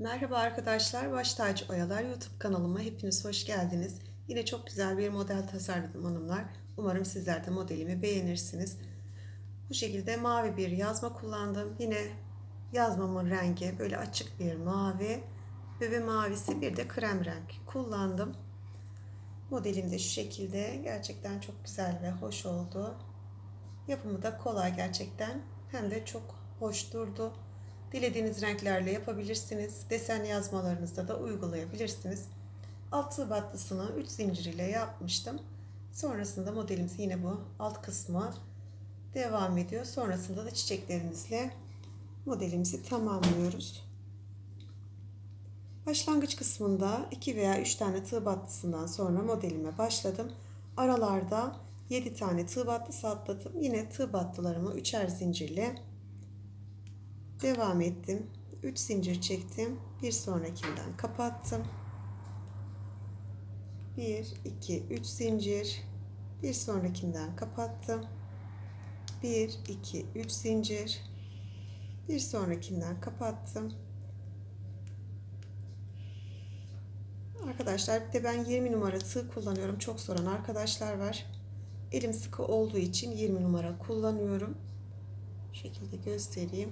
Merhaba arkadaşlar, Baş Tacı Oyalar YouTube kanalıma hepiniz hoş geldiniz. Yine çok güzel bir model tasarladım hanımlar. Umarım sizler de modelimi beğenirsiniz. Bu şekilde mavi bir yazma kullandım. Yine yazmamın rengi böyle açık bir mavi. Bebe mavisi bir de krem renk kullandım. Modelim de şu şekilde. Gerçekten çok güzel ve hoş oldu. Yapımı da kolay gerçekten. Hem de çok hoş durdu. Dilediğiniz renklerle yapabilirsiniz. Desen yazmalarınızda da uygulayabilirsiniz. Alt tığ battısını 3 zincir ile yapmıştım. Sonrasında modelimiz yine bu alt kısmı devam ediyor. Sonrasında da çiçeklerimizle modelimizi tamamlıyoruz. Başlangıç kısmında 2 veya 3 tane tığ battısından sonra modelime başladım. Aralarda 7 tane tığ battısı atladım. Yine tığ battılarımı 3'er zincirle devam ettim. 3 zincir çektim. Bir sonrakinden kapattım. 1 2 3 zincir. Bir sonrakinden kapattım. 1 2 3 zincir. Bir sonrakinden kapattım. Arkadaşlar bir de ben 20 numara tığ kullanıyorum. Çok soran arkadaşlar var. Elim sıkı olduğu için 20 numara kullanıyorum. Bu şekilde göstereyim.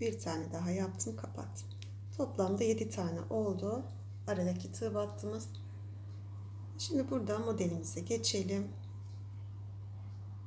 Bir tane daha yaptım kapattım. Toplamda 7 tane oldu. Aradaki tığ battığımız. Şimdi burada modelimize geçelim.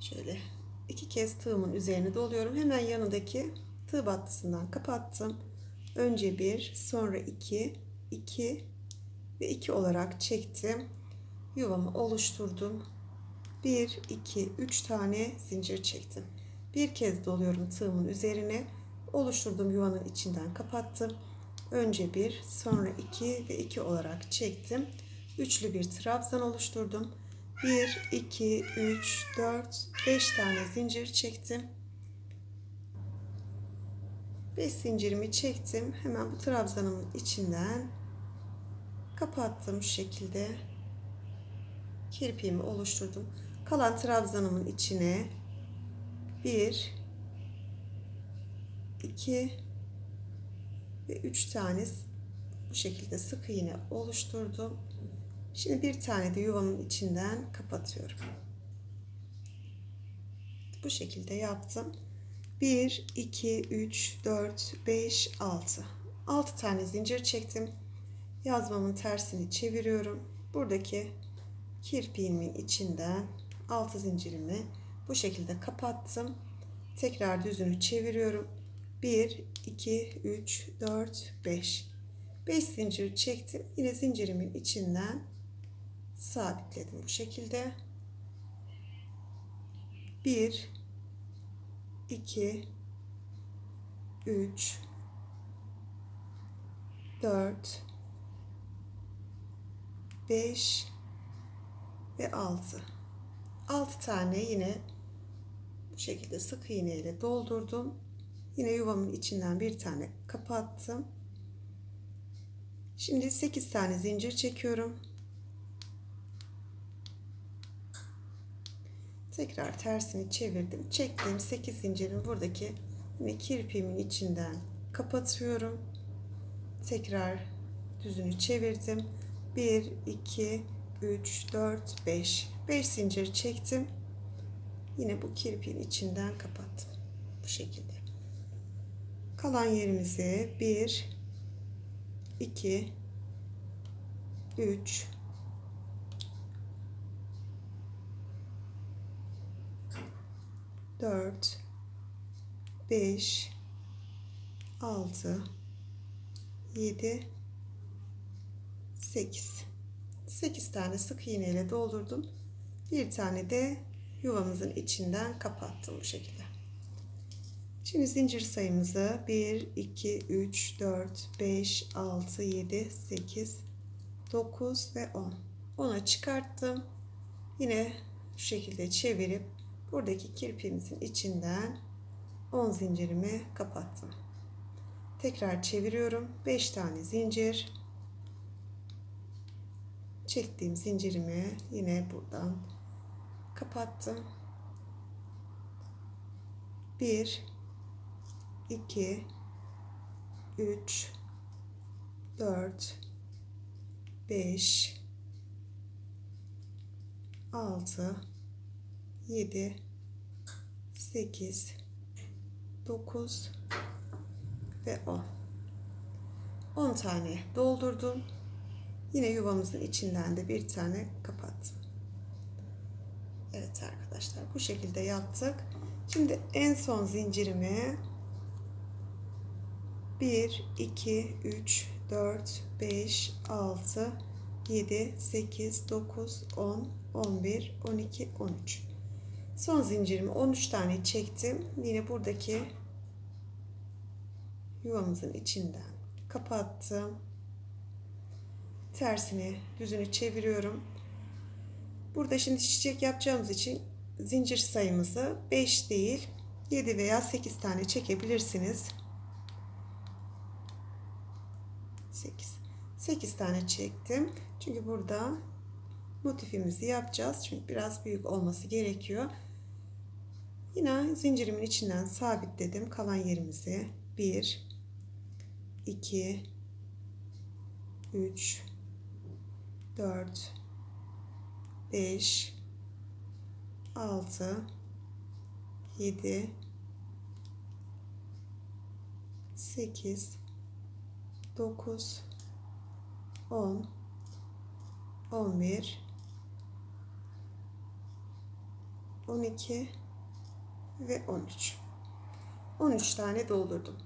Şöyle iki kez tığımın üzerine doluyorum. Hemen yanındaki tığ battısından kapattım. Önce bir, sonra iki, iki ve iki olarak çektim. Yuvamı oluşturdum. Bir, iki, üç tane zincir çektim. Bir kez doluyorum tığımın üzerine. Oluşturduğum yuvanın içinden kapattım. Önce bir, sonra iki ve iki olarak çektim. Üçlü bir trabzan oluşturdum. 1, 2, 3, 4, 5 tane zincir çektim. 5 zincirimi çektim. Hemen bu trabzanımın içinden kapattım şu şekilde. Kirpiğimi oluşturdum. Kalan trabzanımın içine 1 2 ve 3 tane bu şekilde sık iğne oluşturdum. Şimdi bir tane de yuvamın içinden kapatıyorum. Bu şekilde yaptım. 1, 2, 3, 4, 5, 6. 6 tane zincir çektim. Yazmamın tersini çeviriyorum. Buradaki kirpiğimin içinden 6 zincirimi bu şekilde kapattım. Tekrar düzünü çeviriyorum. 1, 2, 3, 4, 5. 5 zincir çektim. Yine zincirimin içinden sabitledim bu şekilde. 1 2 3 4 5 ve 6 6 tane yine bu şekilde sık iğne ile doldurdum. Yine yuvamın içinden bir tane kapattım. Şimdi 8 tane zincir çekiyorum. Tekrar tersini çevirdim. Çektiğim 8 zincirin buradaki yine kirpiğimin içinden kapatıyorum. Tekrar düzünü çevirdim. 1 2 3 4 5 5 zincir çektim. Yine bu kirpiğin içinden kapattım. Bu şekilde. Kalan yerimize 1 2 3 4 5 6 7 8 8 tane sık iğne ile doldurdum. Bir tane de yuvamızın içinden kapattım bu şekilde. Şimdi zincir sayımızı 1 2 3 4 5 6 7 8 9 ve 10. 10'a çıkarttım. Yine şu şekilde çevirip buradaki kirpiğimizin içinden 10 zincirimi kapattım. Tekrar çeviriyorum. 5 tane zincir. Çektiğim zincirimi yine buradan kapattım. 1 2 3 4 5 6 7 8 9 ve 10 10 tane doldurdum. Yine yuvamızın içinden de bir tane kapattım. Evet arkadaşlar bu şekilde yaptık. Şimdi en son zincirimi 1 2 3 4 5 6 7 8 9 10 11 12 13 son zincirimi 13 tane çektim. Yine buradaki yuvamızın içinden kapattım. Tersini düzünü çeviriyorum. Burada şimdi çiçek yapacağımız için zincir sayımızı 5 değil 7 veya 8 tane çekebilirsiniz 8 8 tane çektim. Çünkü burada motifimizi yapacağız. Çünkü biraz büyük olması gerekiyor. Yine zincirimin içinden sabitledim kalan yerimizi. 1 2 3 4 5 6 7 8 9 10 11 12 ve 13 13 tane doldurdum.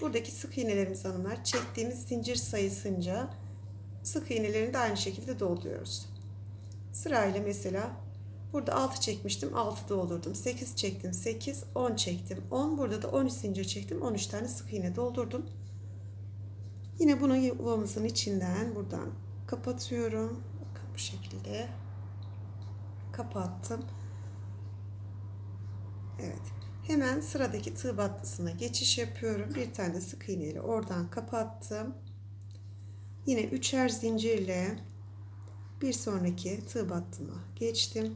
Buradaki sık iğnelerimiz hanımlar çektiğimiz zincir sayısınca sık iğnelerini de aynı şekilde dolduruyoruz. Sırayla mesela burada 6 çekmiştim 6 doldurdum. 8 çektim 8 10 çektim 10 burada da 13 zincir çektim 13 tane sık iğne doldurdum Yine bunu yuvamızın içinden buradan kapatıyorum. Bakın bu şekilde kapattım. Evet. Hemen sıradaki tığ battısına geçiş yapıyorum. Bir tane sık iğne ile oradan kapattım. Yine üçer zincirle bir sonraki tığ battıma geçtim.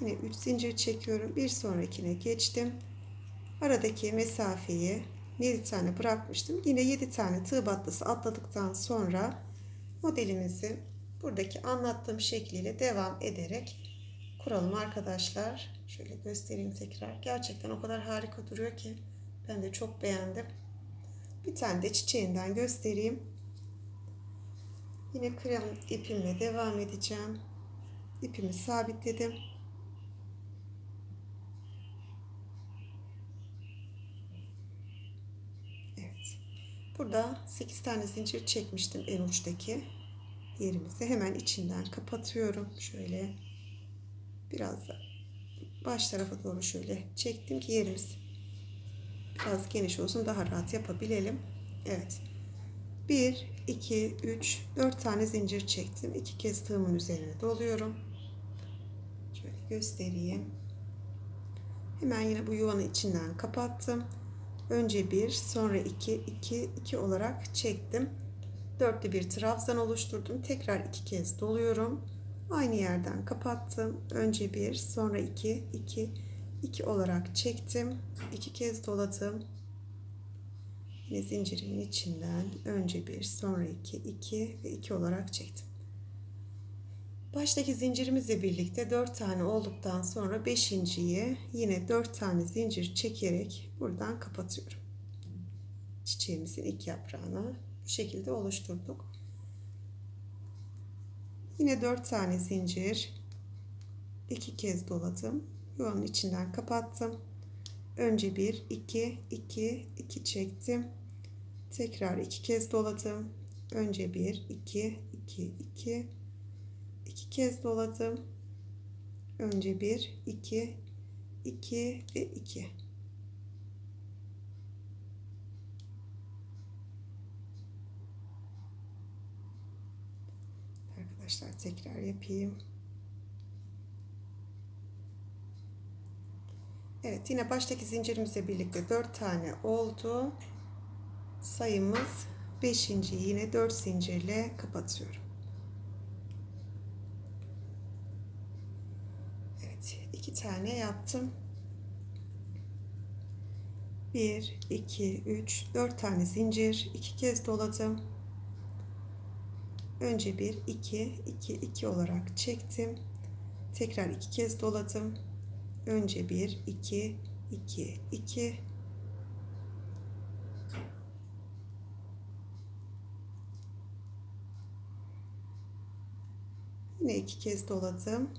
Yine 3 zincir çekiyorum. Bir sonrakine geçtim aradaki mesafeyi 7 tane bırakmıştım. Yine 7 tane tığ battısı atladıktan sonra modelimizi buradaki anlattığım şekliyle devam ederek kuralım arkadaşlar. Şöyle göstereyim tekrar. Gerçekten o kadar harika duruyor ki ben de çok beğendim. Bir tane de çiçeğinden göstereyim. Yine krem ipimle devam edeceğim. İpimi sabitledim. Burada 8 tane zincir çekmiştim en uçtaki yerimizi. Hemen içinden kapatıyorum. Şöyle biraz da baş tarafa doğru şöyle çektim ki yerimiz biraz geniş olsun daha rahat yapabilelim. Evet. 1, 2, 3, 4 tane zincir çektim. 2 kez tığımın üzerine doluyorum. Şöyle göstereyim. Hemen yine bu yuvanın içinden kapattım. Önce bir, sonra iki, iki, iki olarak çektim. Dörtlü bir trabzan oluşturdum. Tekrar iki kez doluyorum. Aynı yerden kapattım. Önce bir, sonra iki, iki, iki olarak çektim. İki kez doladım. Yine zincirimin içinden önce bir, sonra iki, iki ve iki olarak çektim. Baştaki zincirimizle birlikte 4 tane olduktan sonra 5.yi yine 4 tane zincir çekerek buradan kapatıyorum. Çiçeğimizin ilk yaprağını bu şekilde oluşturduk. Yine 4 tane zincir iki kez doladım. Yuvanın içinden kapattım. Önce 1 2 2 2 çektim. Tekrar iki kez doladım. Önce 1 2 2 2 iki kez doladım. Önce 1, 2, 2 ve 2. Arkadaşlar tekrar yapayım. Evet yine baştaki zincirimizle birlikte 4 tane oldu. Sayımız 5. yine 4 zincirle kapatıyorum. Evet, iki tane yaptım. 1, 2, 3, 4 tane zincir. 2 kez doladım. Önce 1, 2, 2, 2 olarak çektim. Tekrar 2 kez doladım. Önce 1, 2, 2, 2. Yine 2 kez doladım.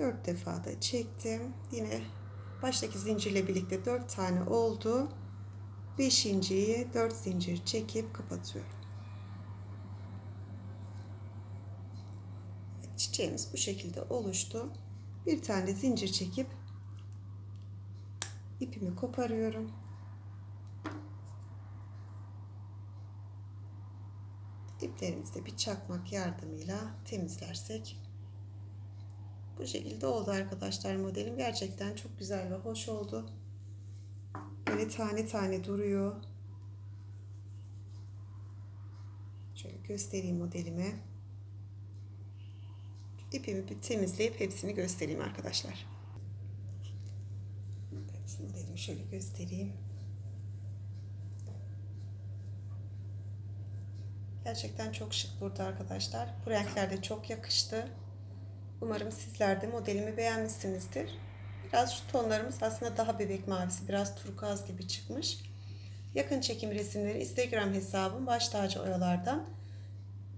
4 defa da çektim. Yine baştaki zincirle birlikte 4 tane oldu. 5.yi 4 zincir çekip kapatıyorum. Çiçeğimiz bu şekilde oluştu. Bir tane zincir çekip ipimi koparıyorum. İplerimizi de bir çakmak yardımıyla temizlersek bu şekilde oldu arkadaşlar modelim. Gerçekten çok güzel ve hoş oldu. Böyle tane tane duruyor. Şöyle göstereyim modelimi. İpimi bir temizleyip hepsini göstereyim arkadaşlar. Evet, modelimi şöyle göstereyim. Gerçekten çok şık burada arkadaşlar. Bu renkler de çok yakıştı. Umarım sizler de modelimi beğenmişsinizdir. Biraz şu tonlarımız aslında daha bebek mavisi, biraz turkuaz gibi çıkmış. Yakın çekim resimleri Instagram hesabım baş tacı oyalardan.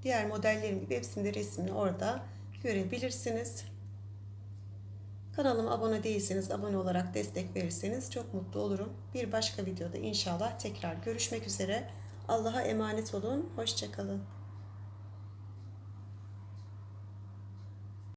Diğer modellerim gibi hepsinde resmini orada görebilirsiniz. Kanalıma abone değilseniz abone olarak destek verirseniz çok mutlu olurum. Bir başka videoda inşallah tekrar görüşmek üzere. Allah'a emanet olun. Hoşçakalın.